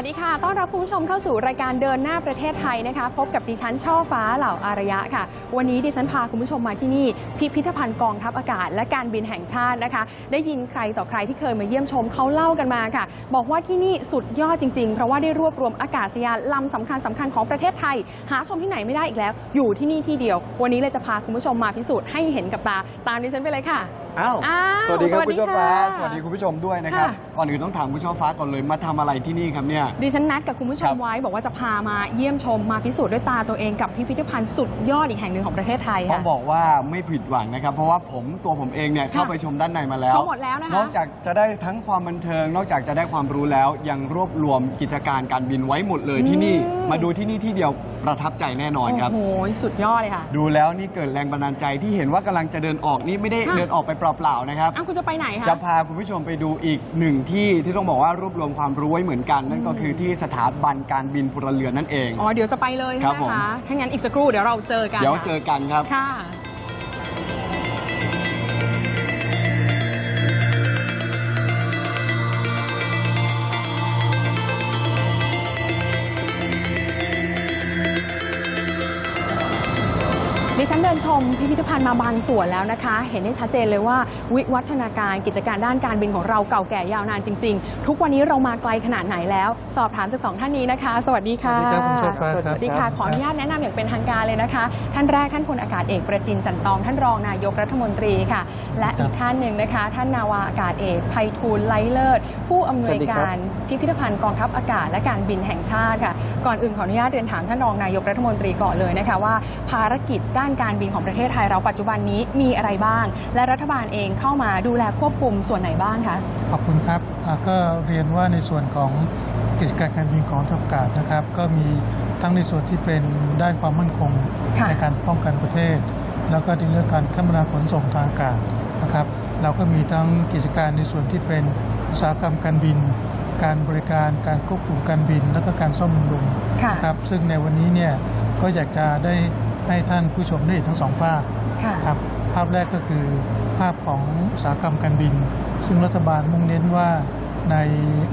วัสดีค่ะ ต้อนรับคุณผู้ชมเข้าสู่รายการเดินหน้าประเทศไทยนะคะ พบกับดิฉันช่อฟ้าเหล่าอารยะค่ะ วันนี้ดิฉันพาคุณผู้ชมมาที่นี่ พิพิธภัณฑ์กองทัพอากาศ และการบินแห่งชาตินะคะ ได้ยินใครต่อใครที่เคยมาเยี่ยมชมเขาเล่ากันมาค่ะ บอกว่าที่นี่สุดยอดจริง ๆ เพราะว่าได้รวบรวมอากาศยานลำสำคัญสำคัญของประเทศไทย หาชมที่ไหนไม่ได้อีกแล้ว อยู่ที่นี่ที่เดียว วันนี้เลยจะพาคุณผู้ชมมาพิสูจน์ให้เห็นกับตา ตามดิฉันไปเลยค่ะ อ้าวอ้าวสวัสดีครับสวัสดีคุณเจ้าฟ้าค่ะสวัสดีคุณผู้ชมด้วยนะครับ ค่ะ ก่อนอื่นต้องถามคุณเจ้าฟ้าก่อนเลย มาทำอะไรที่นี่ครับเนี่ย ดิฉันนัดกับคุณผู้ชครัมบไว้บอกว่าจะพามาเยี่ยมชมมาพิสูจน์ด้วยตาตัวเองกับพิพิธภัณฑ์สุดยอดอีกแห่งหนึ่งของประเทศไทยต้อค่ะ งบอกว่าไม่ผิดหวังนะครับ เพราะว่าผมตัวผมเองเนี่ยเข้าไปชมด้านในมาแล้ว ชมหมดแล้วนะคะ นอกจากจะได้ทั้งความบันเทิง นอกจากจะได้ความรู้แล้ว ยังรวบรวมกิจการการบินไว้หมดเลยที่นี่อืมมาดูที่นี่ที่เดียวประทับใจแน่นอนครับ โอ้โห สุดยอดเลยค่ะ ดูแล้วนี่เกิดแรงบันดาลใจที่เห็นว่ากำลังจะเดินออกนี่ไม่ได้ค่ะ เดินออกไปเปล่าๆนะครับ อ้าวคุณจะไปไหนคะ จะพาคุณผู้ชมไปดูอีกหนึ่งที่ที่ต้องบอกว่ารวบรวมความรู้ไว้เหมือนกัน นั่นก็คือที่สถาบันการบินพลเรือนนั่นเอง อ๋อ เดี๋ยวจะไปเลยครัใช่บไหมผม คะถ้างั้นอีกสักครู่เดี๋ยวเราเจอกันเดี๋ยวเจอกันครับ ค่ะ ฉันเดินชมพิพิธภัณฑ์มาบางส่วนแล้วนะคะ เห็นได้ชัดเจนเลยว่าวิวัฒนาการกิจการด้านการบินของเราเก่าแก่ยาวนานจริง ๆ ทุกวันนี้เรามาไกลขนาดไหนแล้ว สอบถามจากสองท่านนี้นะคะ สวัสดีค่ะ สวัสดีครับคุณโชฟ้าครับ สวัสดีค่ะ ขออนุญาตแนะนำอย่างเป็นทางการเลยนะคะ ท่านแรกท่านพลอากาศเอกประจินจันตอง ท่านรองนายกรัฐมนตรีค่ะ และอีกท่านหนึ่งนะคะ ท่านนาวาอากาศเอกไพฑูรย์ไลเลิศผู้อำนวยการพิพิธภัณฑ์กองทัพอากาศและการบินแห่งชาติค่ะ ก่อนอื่นขออนุญาตเรียนถามท่านรองนายกรัฐมนตรีก่อนเลยนะคะว่าภารกิจด้านการบินของประเทศไทยเราปัจจุบันนี้มีอะไรบ้าง และรัฐบาลเองเข้ามาดูแลควบคุมส่วนไหนบ้างคะขอบคุณครับอ่าก็เรียนว่าในส่วนของกิจการการบินของทัพอากาศนะครับ ก็มีทั้งในส่วนที่เป็นด้านความมั่นคงค่ะในการป้องกันประเทศ แล้วก็ในเรื่องการคมนาขนส่งทางอากาศนะครับ เราก็มีทั้งกิจการในส่วนที่เป็นอุตสาหกรรมการบิน การบริการการควบคุมการบิน แล้วก็การซ่อมบำรุงค่ะนะครับซึ่งในวันนี้เนี่ยก็อยากจะได้ ให้ท่านผู้ชมได้เห็นทั้งสองภาพค่ะครับภาพแรกก็คือภาพของอุตสาหกรรมการบิน ซึ่งรัฐบาลมุ่งเน้นว่าใน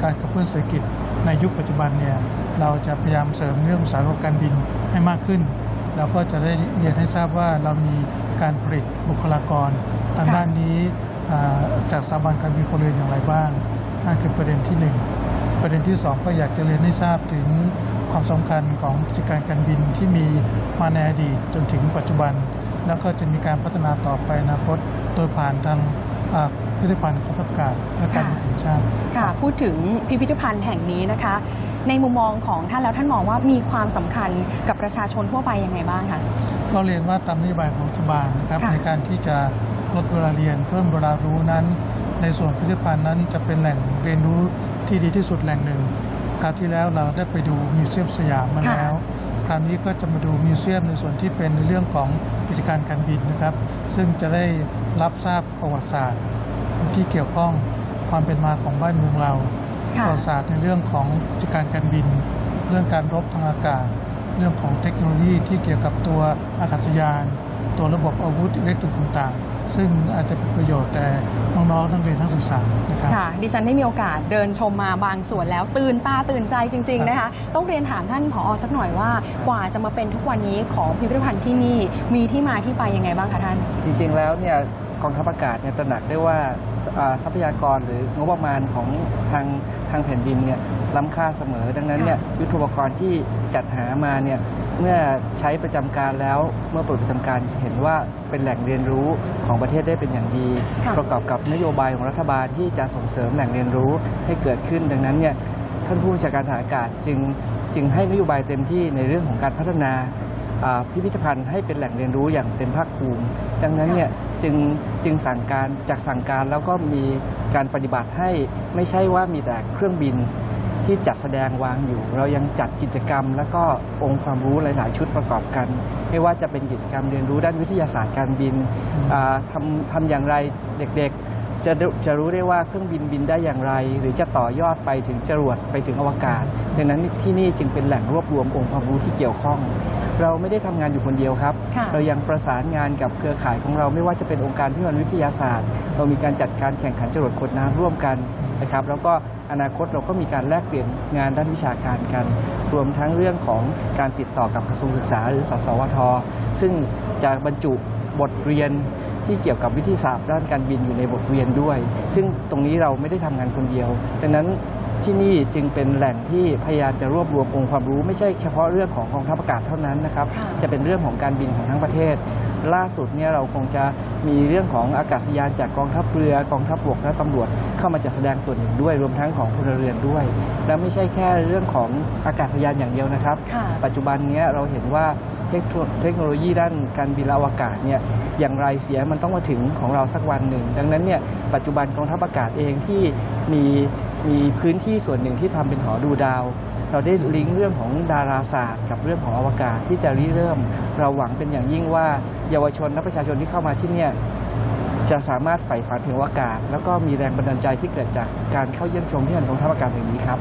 การขับเคลื่อนเศรษฐกิจในยุคปัจจุบันเนี่ยเราจะพยายามเสริมเรื่องอุตสาหกรรมการบินให้มากขึ้นแล้วก็จะได้เรียนให้ทราบว่าเรามีการผลิตบุคลากร ทางค่ะด้านนี้อ่าจากสถาบันการบินพลเรือนอย่างไรบ้าง นั่นคือประเด็นที่หนึ่งประเด็นที่สองก็อยากจะเรียนให้ทราบถึงความสำคัญของกิจการการบินที่มีมาในอดีตจนถึงปัจจุบัน แล้วก็จะมีการพัฒนาต่อไปในอนาคตโดยผ่านทางอ่าพิพิธภัณฑ์กองทัพอากาศและการบินแห่งชาติค่ะพูดถึงพิพิธภัณฑ์แห่งนี้นะคะ ในมุมมองของท่านแล้วท่านมองว่ามีความสำคัญกับประชาชนทั่วไปยังไงบ้างคะก็เรียนว่าตามนโยบายของรัฐบาลนะครับค่ะในการที่จะลดเวลาเรียนเพิ่มเวลารู้นั้น ในส่วนพิพิธภัณฑ์นั้นจะเป็นแหล่งเรียนรู้ที่ดีที่สุดแหล่งหนึ่งคราวที่แล้วเราได้ไปดูมิวเซียมสยามมาค่ะแล้ว คราวนี้ก็จะมาดูมิวเซียมในส่วนที่เป็นในเรื่องของกิจการการบินนะครับ ซึ่งจะได้รับทราบประวัติศาสตร์ที่เกี่ยวข้องความเป็นมาของบ้านเมืองเราค่ะประวัติศาสตร์ในเรื่องของกิจการการบิน เรื่องการรบทางอากาศ เรื่องของเทคโนโลยีที่เกี่ยวกับตัวอากาศยาน ตัวระบบอาวุธอิเล็กทรอนิกส์ต่างๆ ซึ่งอาจจะเป็นประโยชน์แต่น้องๆนักเรียนนักศึกษานะครับค่ะดิฉันได้มีโอกาสเดินชมมาบางส่วนแล้วตื่นตาตื่นใจจริง ๆ นะคะ ต้องเรียนถามท่านผอสักหน่อยว่ากว่าจะมาเป็นทุกวันนี้ของพิพิธภัณฑ์ที่นี่มีที่มาที่ไปยังไงบ้างคะท่าน จริงๆแล้วเนี่ยกองทัพอากาศเนี่ยตระหนักได้ว่าอ่าทรัพยากรหรืองบประมาณของทางทางแผ่นดินเนี่ยล้ำค่าเสมอ ดังนั้นเนี่ยยุทโธปกรณ์ที่จัดหามาเนี่ยเมื่อใช้ประจำการแล้วเมื่อเปิดประจำการเห็นว่าเป็นแหล่งเรียนรู้ของประเทศได้เป็นอย่างดีค่ะประกอบกับนโยบายของรัฐบาลที่จะส่งเสริมแหล่งเรียนรู้ให้เกิดขึ้น ดังนั้นเนี่ยท่านผู้บัญชาการทหารอากาศจึงจึงให้นโยบายเต็มที่ในเรื่องของการพัฒนาอ่า พิพิธภัณฑ์ให้เป็นแหล่งเรียนรู้อย่างเต็มภาคภูมิ ดังนั้นเนี่ยจึงจึงสั่งการจากสั่งการแล้วก็มีการปฏิบัติให้ไม่ใช่ว่ามีแต่เครื่องบินที่จัดแสดงวางอยู่ เรายังจัดกิจกรรม แล้วก็องค์ความรู้หลาย ๆ ชุดประกอบกัน ไม่ว่าจะเป็นกิจกรรมเรียนรู้ด้านวิทยาศาสตร์การบินอืมอ่าทำทำอย่างไรเด็กๆ จะรู้จะรู้ได้ว่าเครื่องบินบินได้อย่างไร หรือจะต่อยอดไปถึงจรวดไปถึงอวกาศ ดังนั้นที่นี่จึงเป็นแหล่งรวบรวมองค์ความรู้ที่เกี่ยวข้อง เราไม่ได้ทำงานอยู่คนเดียวครับค่ะเรายังประสานงานกับเครือข่ายของเราไม่ว่าจะเป็นองค์การพิพัฒน์วิทยาศาสตร์ เรามีการจัดการแข่งขันจรวดขวดน้ำร่วมกันนะครับ แล้วก็อนาคตเราก็มีการแลกเปลี่ยนงานด้านวิชาการกัน รวมทั้งเรื่องของการติดต่อกับกระทรวงศึกษา หรือสสวท ซึ่งจะบรรจุ บทเรียนที่เกี่ยวกับวิทยาศาสตร์ด้านการบินอยู่ในบทเรียนด้วย ซึ่งตรงนี้เราไม่ได้ทำงานคนเดียวดังนั้น ที่นี่จึงเป็นแหล่งที่พยายามจะรวบรวมองค์ความรู้ ไม่ใช่เฉพาะเรื่องของกองทัพอากาศเท่านั้นนะครับค่ะจะเป็นเรื่องของการบินของทั้งประเทศ ล่าสุดเนี่ยเราคงจะมีเรื่องของอากาศยานจากกองทัพเรือกองทัพบกและตำรวจเข้ามาจัดแสดงส่วนหนึ่งด้วย รวมทั้งของพลเรือนด้วย และไม่ใช่แค่เรื่องของอากาศยานอย่างเดียวนะครับค่ะปัจจุบันเนี้ยเราเห็นว่าเทคโนเทคโนโลยีด้านการบินและอวกาศเนี่ยอย่างไรเสียมันต้องมาถึงของเราสักวันหนึ่ง ดังนั้นเนี่ยปัจจุบันกองทัพอากาศเองที่มีมีพื้นที่ส่วนหนึ่งที่ทำเป็นหอดูดาว เราได้ลิงก์เรื่องของดาราศาสตร์ กับเรื่องของอวกาศที่จะริเริ่ม เราหวังเป็นอย่างยิ่งว่าเยาวชนและประชาชนที่เข้ามาที่เนี่ยจะสามารถใฝ่ฝันถึงอวกาศ แล้วก็มีแรงบันดาลใจที่เกิดจากการเข้าเยี่ยมชมที่หันกองทัพอากาศแห่งนี้ครับ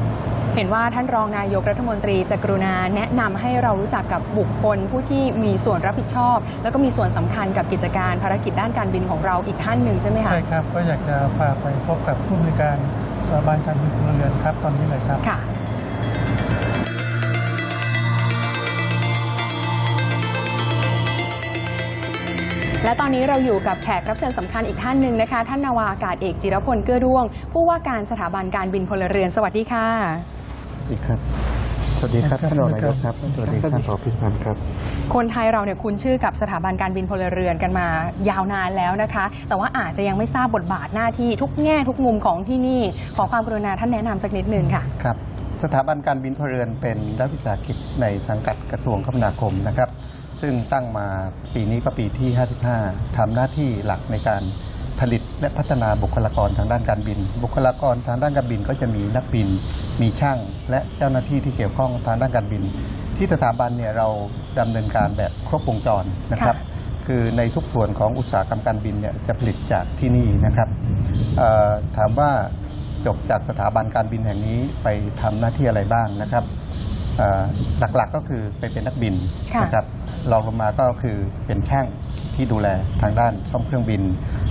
เห็นว่าท่านรองนายกรัฐมนตรีจะกรุณาแนะนำให้เรารู้จักกับบุคคลผู้ที่มีส่วนรับผิดชอบ แล้วก็มีส่วนสำคัญกับกิจการภารกิจด้านการบินของเราอีกท่านหนึ่งใช่ไหมคะใช่ครับ ก็อยากจะพาไปพบกับผู้บริการสถาบันการบินพลเรือนครับ ตอนนี้เลยครับค่ะและตอนนี้เราอยู่กับแขกรับเชิญสำคัญอีกท่านหนึ่งนะคะ ท่านนาวาอากาศเอกจิรพลเกื้อด้วง ผู้ว่าการสถาบันการบินพลเรือน สวัสดีค่ะสวัสดีครับส วัสดีครับครับท่านรองนายกครับครับสวัสดีท่านรองพิพันธ์ครับคนไทยเราเนี่ยคุ้นชื่อกับสถาบันการบินพลเรือนกันมายาวนานแล้วนะคะ แต่ว่าอาจจะยังไม่ทราบบทบาทหน้าที่ทุกแง่ทุกมุมของที่นี่ ขอความกรุณาท่านแนะนำสักนิดหนึ่งค่ะครับสถาบันการบินพลเรือนเป็นรัฐวิสาหกิจในสังกัดกระทรวงคมนาคมนะครับ ซึ่งตั้งมาปีนี้ก็ปีที่ 55ทำหน้าที่หลักในการ ผลิตและพัฒนาบุคลากรทางด้านการบิน บุคลากรทางด้านการบินก็จะมีนักบิน มีช่าง และเจ้าหน้าที่ที่เกี่ยวข้องทางด้านการบิน ที่สถาบันเนี่ยเราดำเนินการแบบครบวงจรนะครับ คือในทุกส่วนของอุตสาหกรรมการบินเนี่ยจะผลิตจากที่นี่นะครับถามว่าจบจากสถาบันการบินแห่งนี้ไปทำหน้าที่อะไรบ้างนะครับหลักๆก็คือไปเป็นนักบินะนะครับรองลงมาก็คือเป็นช่างที่ดูแลทางด้านซ่อมเครื่องบิน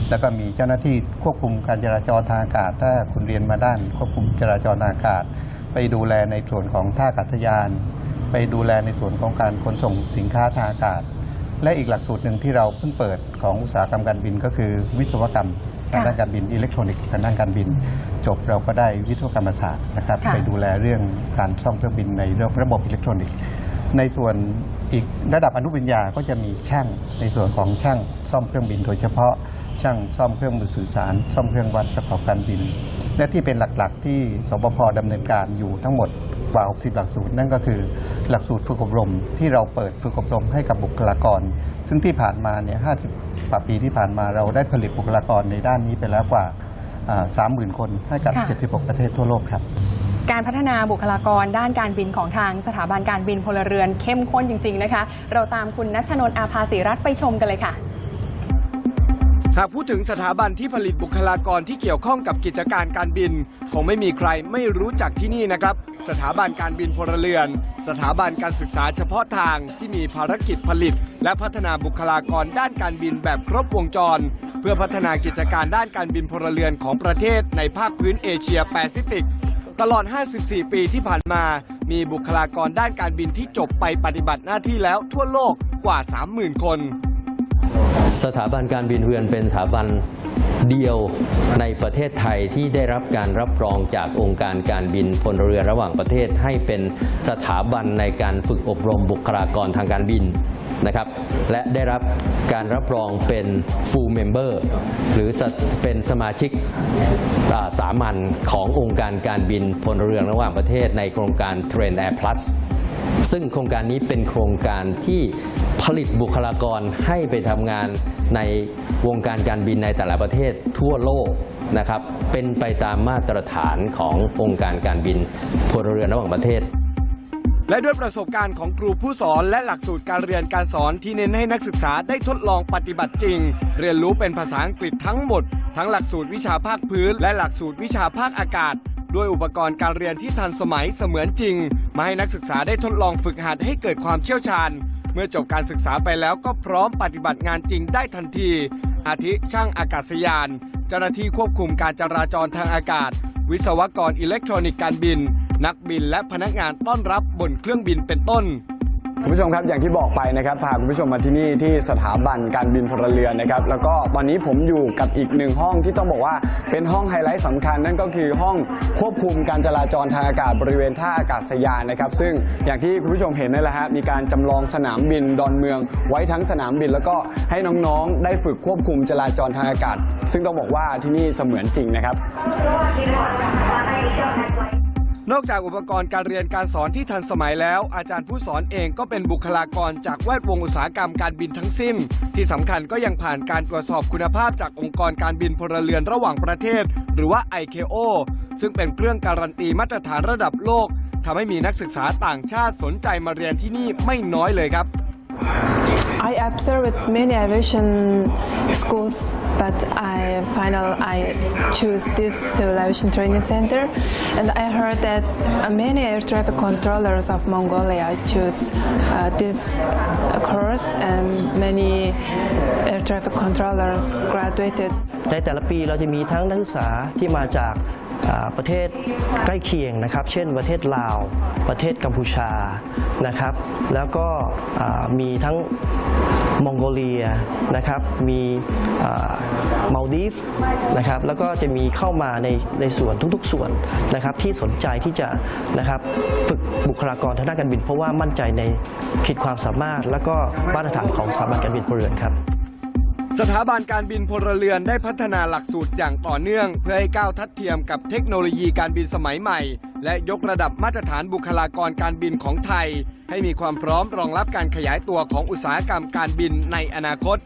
แล้วก็มีเจ้าหน้าที่ควบคุมการจราจรทางอากาศ ถ้าคุณเรียนมาด้านควบคุมจราจรทางอากาศ ไปดูแลในส่วนของท่าอากาศยาน ไปดูแลในส่วนของการขนส่งสินค้าทางอากาศ และอีกหลักสูตรหนึ่งที่เราเพิ่งเปิดของอุตสาหกรรมการบินก็คือวิศวกรรมทางด้านการบินอิเล็กทรอนิกส์ทางด้านการบิน จบเราก็ได้วิศวกรรมศาสตร์นะครับค่ะไปดูแลเรื่องการซ่อมเครื่องบินในเรื่องระบบอิเล็กทรอนิกส์ ในส่วนอีกระดับอนุปริญญาก็จะมีช่างในส่วนของช่างซ่อมเครื่องบินโดยเฉพาะช่างซ่อมเครื่องมือสื่อสาร ซ่อมเครื่องวัดประกอบการบิน และที่เป็นหลักๆ ที่สบพดำเนินการอยู่ทั้งหมดกว่า 60 หลักสูตร นั่นก็คือหลักสูตรฝึกอบรม ที่เราเปิดฝึกอบรมให้กับบุคลากร ซึ่งที่ผ่านมาเนี่ย 50กว่าปีที่ผ่านมาเราได้ผลิตบุคลากรในด้านนี้ไปแล้วกว่าอ่า30,000 คนให้กับค่ะ76 ประเทศทั่วโลกครับ การพัฒนาบุคลากรด้านการบินของทางสถาบันการบินพลเรือนเข้มข้นจริง ๆ นะคะ เราตามคุณนัชนนท์อาภาศิรัตไปชมกันเลยค่ะ หากพูดถึงสถาบันที่ผลิตบุคลากรที่เกี่ยวข้องกับกิจการการบิน คงไม่มีใครไม่รู้จักที่นี่นะครับ สถาบันการบินพลเรือน สถาบันการศึกษาเฉพาะทางที่มีภารกิจผลิต และพัฒนาบุคลากรด้านการบินแบบครบวงจร เพื่อพัฒนากิจการด้านการบินพลเรือนของประเทศในภาคพื้นเอเชียแปซิฟิก ตลอด 54 ปีที่ผ่านมา มีบุคลากรด้านการบินที่จบไปปฏิบัติหน้าที่แล้วทั่วโลกกว่า 30,000 คน สถาบันการบินเรือนเป็นสถาบันเดียวในประเทศไทยที่ได้รับการรับรองจากองค์การการบินพลเรือระหว่างประเทศให้เป็นสถาบันในการฝึกอบรมบุคลากรทางการบินนะครับ และได้รับการรับรองเป็น full member หรือเป็นสมาชิกาสามัญขององค์การการบินพลเรือระหว่างประเทศในโครงการ Train Air Plus ซึ่งโครงการนี้เป็นโครงการที่ผลิตบุคลากรให้ไปทำงานในวงการการบินในแต่ละประเทศทั่วโลกนะครับ เป็นไปตามมาตรฐานขององค์การการบินพลเรือนระหว่างประเทศ และด้วยประสบการณ์ของครูผู้สอนและหลักสูตรการเรียนการสอนที่เน้นให้นักศึกษาได้ทดลองปฏิบัติจริง เรียนรู้เป็นภาษาอังกฤษทั้งหมด ทั้งหลักสูตรวิชาภาคพื้น และหลักสูตรวิชาภาคอากาศ ด้วยอุปกรณ์การเรียนที่ทันสมัยเสมือนจริง มาให้นักศึกษาได้ทดลองฝึกหัดให้เกิดความเชี่ยวชาญ เมื่อจบการศึกษาไปแล้วก็พร้อมปฏิบัติงานจริงได้ทันที อาทิช่างอากาศยาน เจ้าหน้าที่ควบคุมการจราจรทางอากาศ วิศวกรอิเล็กทรอนิกส์การบิน นักบินและพนักงานต้อนรับบนเครื่องบินเป็นต้น คุณผู้ชมครับอย่างที่บอกไปนะครับพาคุณผู้ชมมาที่นี่ที่สถาบันการบินพลเรือนนะครับแล้วก็ตอนนี้ผมอยู่กับอีกหนึ่งห้องที่ต้องบอกว่าเป็นห้องไฮไลท์สำคัญ นั่นก็คือห้องควบคุมการจราจรทางอากาศบริเวณท่าอากาศยานนะครับ ซึ่งอย่างที่คุณผู้ชมเห็นนั่นแหละฮะมีการจำลองสนามบินดอนเมือง ไว้ทั้งสนามบิน แล้วก็ให้น้องๆ ได้ฝึกควบคุมจราจรทางอากาศ ซึ่งต้องบอกว่าที่นี่เสมือนจริงนะครับ นอกจากอุปกรณ์การเรียนการสอนที่ทันสมัยแล้ว อาจารย์ผู้สอนเองก็เป็นบุคลากรจากแวดวงอุตสาหกรรมการบินทั้งสิ้น ที่สำคัญก็ยังผ่านการตรวจสอบคุณภาพจากองค์กรการบินพลเรือนระหว่างประเทศ หรือว่า ICAO ซึ่งเป็นเครื่องการันตีมาตรฐานระดับโลกทำให้มีนักศึกษาต่างชาติสนใจมาเรียนที่นี่ไม่น้อยเลยครับ I observed many aviation schools, but I final I choose this civil aviation training center, and I heard that uh, many air traffic controllers of Mongolia choose uh, this uh, course, and many air traffic controllers graduated ในแต่ละปีเราจะมีทั้งนักศึกษาที่มาจากอ่า ประเทศใกล้เคียงนะครับ เช่นประเทศลาว ประเทศกัมพูชานะครับ แล้วก็มีทั้งมองโกเลียนะครับ มีมาลดีฟนะครับ แล้วก็จะมีเข้ามาในในส่วนทุกๆส่วนนะครับที่สนใจที่จะนะครับฝึกบุคลากรทางด้านการบิน เพราะว่ามั่นใจในขีดความสามารถ และก็มาตรฐานของสถาบันการบินพลเรือนครับ สถาบันการบินพลเรือนได้พัฒนาหลักสูตรอย่างต่อเนื่อง เพื่อให้ก้าวทัดเทียมกับเทคโนโลยีการบินสมัยใหม่ และยกระดับมาตรฐานบุคลากรการบินของไทย ให้มีความพร้อมรองรับการขยายตัวของอุตสาหกรรมการบินในอนาคต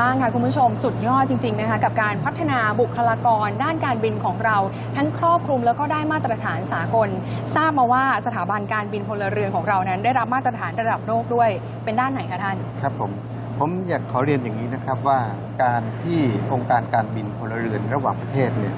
บ้างคะคุณผู้ชมสุดยอดจริง ๆ นะคะ กับการพัฒนาบุคลากรด้านการบินของเรา ทั้งครอบคลุมแล้วก็ได้มาตรฐานสากล ทราบมาว่าสถาบันการบินพลเรือนของเรานั้น ได้รับมาตรฐานระดับโลกด้วยเป็นด้านไหนคะท่านครับผมผมอยากขอเรียนอย่างนี้นะครับว่าการที่องค์การการบินพลเรือนระหว่างประเทศเนี่ย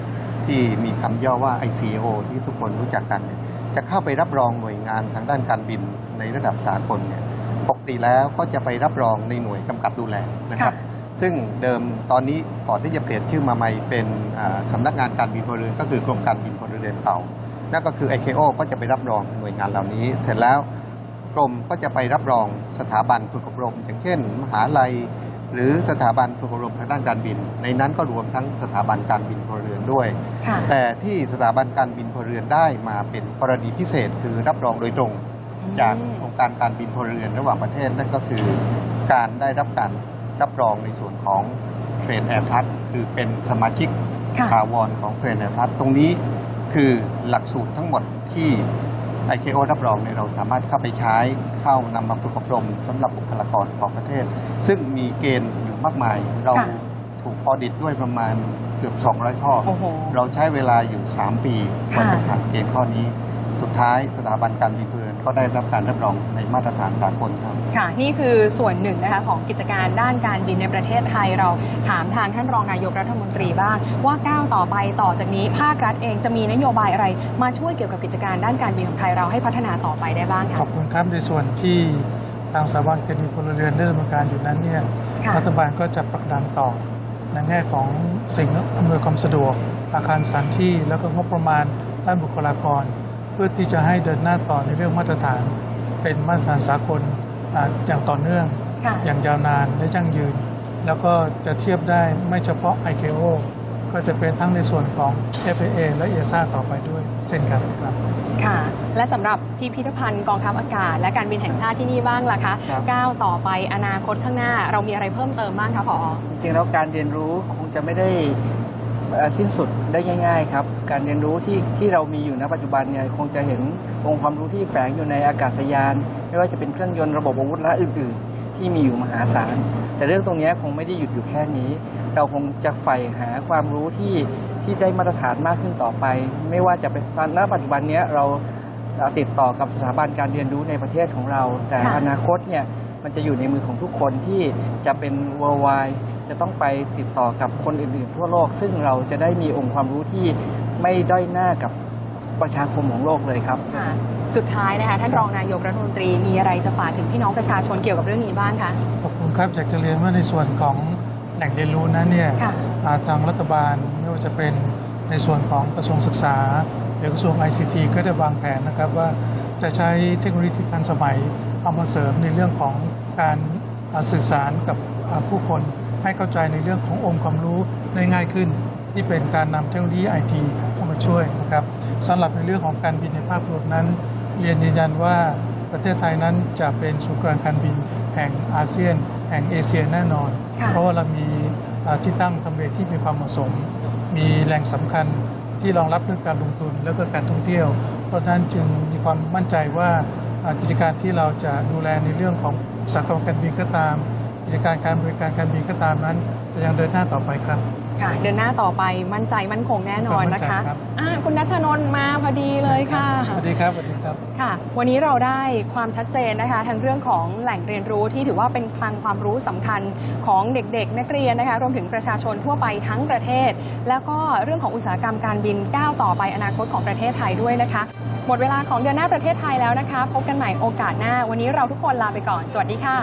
ที่มีคำย่อว่า ICAO ที่ทุกคนรู้จักกันเนี่ยจะเข้าไปรับรองหน่วยงานทางด้านการบินในระดับสากลเนี่ยปกติแล้วก็จะไปรับรองในหน่วยกำกับดูแลนะครับค่ะ ซึ่งเดิมตอนนี้ก่อนที่จะเปลี่ยนชื่อมาใหม่เป็นอ่าสำนักงานการบินพลเรือนก็คือกรมการบินพลเรือนเก่านั่นก็คือ ICAO ก็จะไปรับรองหน่วยงานเหล่านี้ เสร็จแล้วกรมก็จะไปรับรองสถาบันฝึกอบรม อย่างเช่น มหาลัย หรือสถาบันฝึกอบรมทางด้านการบิน ในนั้นก็รวมทั้งสถาบันการบินพลเรือนด้วยค่ะแต่ที่สถาบันการบินพลเรือนได้มาเป็นกรณีพิเศษคือรับรองโดยตรง จากองค์การการบินพลเรือนระหว่างประเทศนั่นก็คือ การได้รับการ รับรองในส่วนของเทรนแอร์พัทคือเป็นสมาชิกค่ะถาวรของเทรนแอร์พัทตรงนี้คือหลักสูตรทั้งหมดที่ ICAO รับรองเนี่ยเราสามารถเข้าไปใช้เข้านำมาฝึกอบรมสำหรับบุคลากรของประเทศ ซึ่งมีเกณฑ์อยู่มากมาย เราค่ะถูกออดิตด้วยประมาณเกือบ 200 ข้อโอ้โหเราใช้เวลาอยู่ 3 ปีกว่าค่ะจะผ่านเกณฑ์ข้อนี้ สุดท้ายสถาบันการบินพลเรือน ก็ได้รับการรับรองในมาตรฐานสากลครับ ค่ะ นี่คือส่วนหนึ่งนะคะของกิจการด้านการบินในประเทศไทยเราถามทางท่านรองนายกรัฐมนตรีบ้างว่าก้าวต่อไปต่อจากนี้ภาครัฐเองจะมีนโยบายอะไร มาช่วยเกี่ยวกับกิจการด้านการบินของไทยเราให้พัฒนาต่อไปได้บ้างขคะอบคุณครับในส่วนที่ทางสถาบันการบินพลเรือนได้ดำเนินการอยู่นั้นเนี่ยค่ะรัฐบาลก็จะผลักดันต่อในแง่ของสิ่งอำนวยความสะดวกอาคารสถานที่แล้วก็งบประมาณด้านบุคลากรเพื่อที่จะให้เดินหน้าต่อในเรื่องมาตรฐาน เป็นมาตรฐานสากลอ่าอย่างต่อเนื่องค่ะอย่างยาวนานและยั่งยืน แล้วก็จะเทียบได้ไม่เฉพาะ ICAO ก็จะเป็นทั้งในส่วนของ FAA และ EASA ต่อไปด้วย เช่นกันครับ ค่ะ และสำหรับพิพิธภัณฑ์กองทัพอากาศ และการบินแห่งชาติที่นี่บ้างล่ะคะครับก้าวต่อไปอนาคตข้างหน้าเรามีอะไรเพิ่มเติมบ้างคะผอจริงๆแล้วการเรียนรู้คงจะไม่ได้เอ่อสิ้นสุดได้ง่าย ๆ ครับ การเรียนรู้ที่ที่เรามีอยู่ณปัจจุบันเนี่ยคงจะเห็นองค์ความรู้ที่แฝงอยู่ในอากาศยาน ไม่ว่าจะเป็นเครื่องยนต์ระบบอาวุธและอื่น ๆ ที่มีอยู่มหาศาล แต่เรื่องตรงนี้คงไม่ได้หยุดอยู่แค่นี้ เราคงจะใฝ่หาความรู้ที่ที่ได้มาตรฐานมากขึ้นต่อไป ไม่ว่าจะเป็นตอนณปัจจุบันเนี้ยเราติดต่อกับสถาบันการเรียนรู้ในประเทศของเรา แต่อนาคตเนี่ยมันจะอยู่ในมือของทุกคนที่จะเป็น worldwide จะต้องไปติดต่อกับคนอื่นๆทั่วโลก ซึ่งเราจะได้มีองค์ความรู้ที่ ไม่ด้อยหน้ากับประชาคมของโลกเลยครับ ค่ะ สุดท้ายนะคะท่านรองนายกรัฐมนตรีมีอะไรจะฝากถึงพี่น้องประชาชนเกี่ยวกับเรื่องนี้บ้างคะ ขอบคุณครับอยากจะเรียนว่าในส่วนของแหล่งเรียนรู้นั้นเนี่ยค่ะ อ่าทางรัฐบาลไม่ว่าจะเป็นในส่วนของกระทรวงศึกษา หรือกระทรวง ICT ก็ได้วางแผนนะครับว่าจะใช้เทคโนโลยีที่ทันสมัยเอามาเสริมในเรื่องของการอ่าสื่อสารกับอ่าผู้คนให้เข้าใจในเรื่องขององค์ความรู้ได้ง่ายขึ้น ที่เป็นการนำเทคโนโลยีไอทีเข้ามาช่วยนะครับสำหรับในเรื่องของการบินในภาพรวมนั้น เรียนยืนยันว่าประเทศไทยนั้นจะเป็นศูนย์กลางการบินแห่งอาเซียน แห่งเอเชียแน่นอนค่ะเพราะว่าเรามีอ่าที่ตั้งทำเลที่มีความเหมาะสม มีแหล่งสำคัญที่รองรับเรื่องการลงทุนและก็การท่องเที่ยว เพราะฉะนั้นจึงมีความมั่นใจว่าอ่ากิจการที่เราจะดูแลในเรื่องของอุตสาหกรรมการบินก็ตาม กิจการการบริการการบินก็ตามนั้น จะยังเดินหน้าต่อไปครับค่ะเดินหน้าต่อไปมั่นใจมั่นคงแน่นอนนะคะมั่นใจครับอ่าคุณนัชนนท์มาพอดีเลยค่ะสวัสดีครับสวัสดีครับค่ะ วันนี้เราได้ความชัดเจนนะคะทั้งเรื่องของแหล่งเรียนรู้ที่ถือว่าเป็นคลังความรู้สำคัญของเด็กๆ นักเรียนนะคะรวมถึงประชาชนทั่วไปทั้งประเทศ แล้วก็เรื่องของอุตสาหกรรมการบินก้าวต่อไปอนาคตของประเทศไทยด้วยนะคะหมดเวลาของเดือนหน้าประเทศไทยแล้วนะคะ พบกันใหม่โอกาสหน้า วันนี้เราทุกคนลาไปก่อน สวัสดีค่ะ